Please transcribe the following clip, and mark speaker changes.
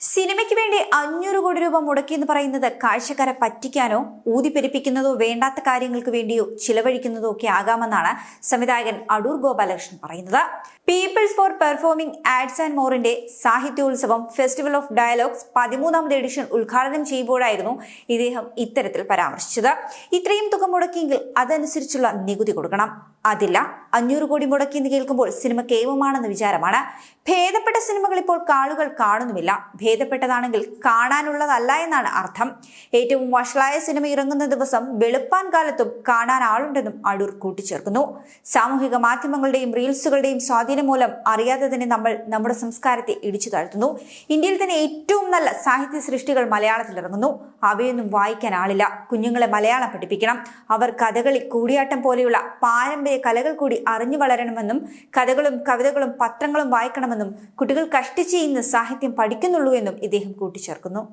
Speaker 1: സിനിമയ്ക്ക് വേണ്ടി അഞ്ഞൂറ് കോടി രൂപ മുടക്കി എന്ന് പറയുന്നത് കാഴ്ചക്കാരെ പറ്റിക്കാനോ ഊതിപ്പെരിപ്പിക്കുന്നതോ വേണ്ടാത്ത കാര്യങ്ങൾക്ക് വേണ്ടിയോ ചിലവഴിക്കുന്നതോ ഒക്കെ ആകാമെന്നാണ് സംവിധായകൻ അടൂർ ഗോപാലകൃഷ്ണൻ പറയുന്നത്. People's for performing arts and മോറിന്റെ സാഹിത്യോത്സവം ഫെസ്റ്റിവൽ ഓഫ് ഡയലോഗ്സ് പതിമൂന്നാമത് എഡിഷൻ ഉദ്ഘാടനം ചെയ്യുമ്പോഴായിരുന്നു ഇദ്ദേഹം ഇത്തരത്തിൽ പരാമർശിച്ചത്. ഇത്രയും തുക മുടക്കിയെങ്കിൽ അതനുസരിച്ചുള്ള നികുതി കൊടുക്കണം. അതില്ല. അഞ്ഞൂറ് കോടി മുടക്കി എന്ന് കേൾക്കുമ്പോൾ സിനിമ കേവമാണെന്ന വിചാരമാണ്. ഭേദപ്പെട്ട സിനിമകൾ ഇപ്പോൾ കാളുകൾ കാണുന്നുമില്ല. ഭേദപ്പെട്ടതാണെങ്കിൽ കാണാനുള്ളതല്ല എന്നാണ് അർത്ഥം. ഏറ്റവും വഷളായ സിനിമ ഇറങ്ങുന്ന ദിവസം വെളുപ്പാൻ കാലത്തും കാണാൻ ആളുണ്ടെന്നും അടൂർ കൂട്ടിച്ചേർക്കുന്നു. സാമൂഹിക മാധ്യമങ്ങളുടെയും റീൽസുകളുടെയും സ്വാധീനം മൂലം അറിയാതെ തന്നെ നമ്മൾ നമ്മുടെ സംസ്കാരത്തെ ഇടിച്ചു താഴ്ത്തുന്നു. ഇന്ത്യയിൽ തന്നെ ഏറ്റവും നല്ല സാഹിത്യ സൃഷ്ടികൾ മലയാളത്തിൽ ഇറങ്ങുന്നു. അവയൊന്നും വായിക്കാൻ ആളില്ല. കുഞ്ഞുങ്ങളെ മലയാളം പഠിപ്പിക്കണം. അവർ കഥകളി കൂടിയാട്ടം പോലെയുള്ള പാരമ്പര്യ കലകൾ കൂടി അറിഞ്ഞു വളരണമെന്നും കഥകളും കവിതകളും പത്രങ്ങളും വായിക്കണമെന്നും കുട്ടികൾ കഷ്ടിച്ച് ഇന്ന് സാഹിത്യം പഠിക്കുന്നുള്ളൂ എന്നും ഇദ്ദേഹം കൂട്ടിച്ചേർക്കുന്നു.